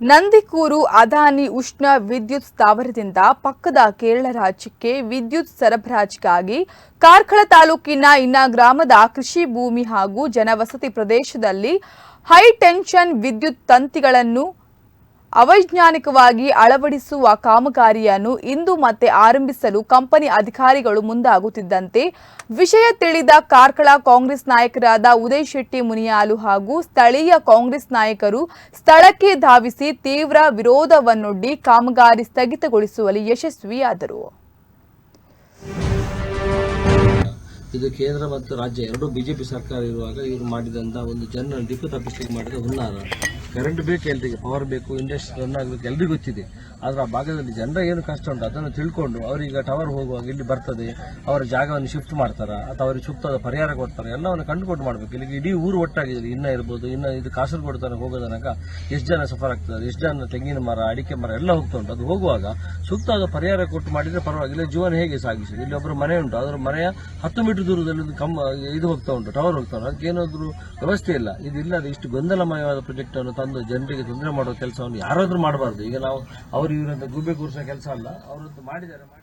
ನಂದಿಕೂರು ಅದಾನಿ ಉಷ್ಣ ವಿದ್ಯುತ್ ಸ್ಥಾವರದಿಂದ ಪಕ್ಕದ ಕೇರಳ ರಾಜ್ಯಕ್ಕೆ ವಿದ್ಯುತ್ ಸರಬರಾಜಿಗಾಗಿ ಕಾರ್ಕಳ ತಾಲೂಕಿನ ಇನ್ನ ಗ್ರಾಮದ ಕೃಷಿ ಭೂಮಿ ಹಾಗೂ ಜನವಸತಿ ಪ್ರದೇಶದಲ್ಲಿ ಹೈ ಟೆನ್ಷನ್ ವಿದ್ಯುತ್ ತಂತಿಗಳನ್ನು ಅವೈಜ್ಞಾನಿಕವಾಗಿ ಅಳವಡಿಸುವ ಕಾಮಗಾರಿಯನ್ನು ಇಂದು ಮತ್ತೆ ಆರಂಭಿಸಲು ಕಂಪನಿ ಅಧಿಕಾರಿಗಳು ಮುಂದಾಗುತ್ತಿದ್ದಂತೆ ವಿಷಯ ತಿಳಿದ ಕಾರ್ಕಳ ಕಾಂಗ್ರೆಸ್ ನಾಯಕರಾದ ಉದಯ್ ಶೆಟ್ಟಿ ಮುನಿಯಾಲು ಹಾಗೂ ಸ್ಥಳೀಯ ಕಾಂಗ್ರೆಸ್ ನಾಯಕರು ಸ್ಥಳಕ್ಕೆ ಧಾವಿಸಿ ತೀವ್ರ ವಿರೋಧವನ್ನೊಡ್ಡಿ ಕಾಮಗಾರಿ ಸ್ಥಗಿತಗೊಳಿಸುವಲ್ಲಿ ಯಶಸ್ವಿಯಾದರು. ಇದು ಕೇಂದ್ರ ಮತ್ತು ರಾಜ್ಯ ಎರಡೂ ಬಿಜೆಪಿ ಸರ್ಕಾರ ಇರುವಾಗ ಇವರು ಮಾಡಿದಂತಹ ಒಂದು ಜನರಲ್ ದಿಕ್ಕು ತಪ್ಪಿಸಿ ಮಾಡಿದ ಹುನ್ನಾರ. ಕರೆಂಟ್ ಬೇಕು, ಎಲ್ರಿಗೆ ಪವರ್ ಬೇಕು ಇಂಡಸ್ಟ್ರಿ ರನ್ ಆಗಬೇಕು, ಎಲ್ರಿಗೂ ಗೊತ್ತಿದೆ. ಆದರೆ ಆ ಭಾಗದಲ್ಲಿ ಜನರ ಏನು ಕಷ್ಟ ಉಂಟು ಅದನ್ನು ತಿಳ್ಕೊಂಡು ಅವರೀಗ ಟವರ್ ಹೋಗುವಾಗ ಇಲ್ಲಿ ಬರ್ತದೆ, ಅವರ ಜಾಗವನ್ನು ಶಿಫ್ಟ್ ಮಾಡ್ತಾರೆ, ಅಥವಾ ಅವರಿಗೆ ಸೂಕ್ತವಾದ ಪರಿಹಾರ ಕೊಡ್ತಾರೆ, ಎಲ್ಲವನ್ನು ಕಂಡುಕೊಂಡು ಮಾಡಬೇಕು. ಇಲ್ಲಿಗೆ ಇಡೀ ಊರು ಒಟ್ಟಾಗಿದೆ ಇನ್ನೂ ಇರ್ಬೋದು, ಇನ್ನು ಇದು ಕಾಸರಗೋಡು ತನಕ ಹೋಗೋ ತನಕ ಎಷ್ಟು ಜನ ಸಫರ್ ಆಗ್ತದೆ, ಎಷ್ಟು ಜನ ತೆಂಗಿನ ಮರ, ಅಡಿಕೆ ಮರ ಎಲ್ಲ ಹೋಗ್ತಾ ಉಂಟು. ಅದು ಹೋಗುವಾಗ ಸೂಕ್ತವಾದ ಪರಿಹಾರ ಕೊಟ್ಟು ಮಾಡಿದರೆ ಪರವಾಗಿಲ್ಲ, ಜೀವನ ಹೇಗೆ ಸಾಗಿಸೋದು ಇಲ್ಲಿ ಒಬ್ಬರು ಮನೆ ಉಂಟು ಅದರ ಮನೆಯ ಹತ್ತು ಮೀಟರ್ ದೂರದಲ್ಲಿ ಕಮ್ಮ ಇದು ಹೋಗ್ತಾ ಉಂಟು ಟವರ್ ಹೋಗ್ತಾ ಉಂಟು. ಅದಕ್ಕೆ ಏನಾದರೂ ವ್ಯವಸ್ಥೆ ಇಲ್ಲ. ಇದು ಇಲ್ಲದೆ ಇಷ್ಟು ಗೊಂದಲಮಯವಾದ ಪ್ರಾಜೆಕ್ಟ್ ತಂದು ಜನರಿಗೆ ತೊಂದರೆ ಮಾಡುವ ಕೆಲಸವನ್ನು ಯಾರಾದರೂ ಮಾಡಬಾರ್ದು. ಈಗ ನಾವು ಅವರು ಇವರಂತ ಗುಬ್ಬೆ ಕೂರಿಸೋ ಕೆಲಸ ಅಲ್ಲ, ಅವರಂತೂ ಮಾಡಿದ್ದಾರೆ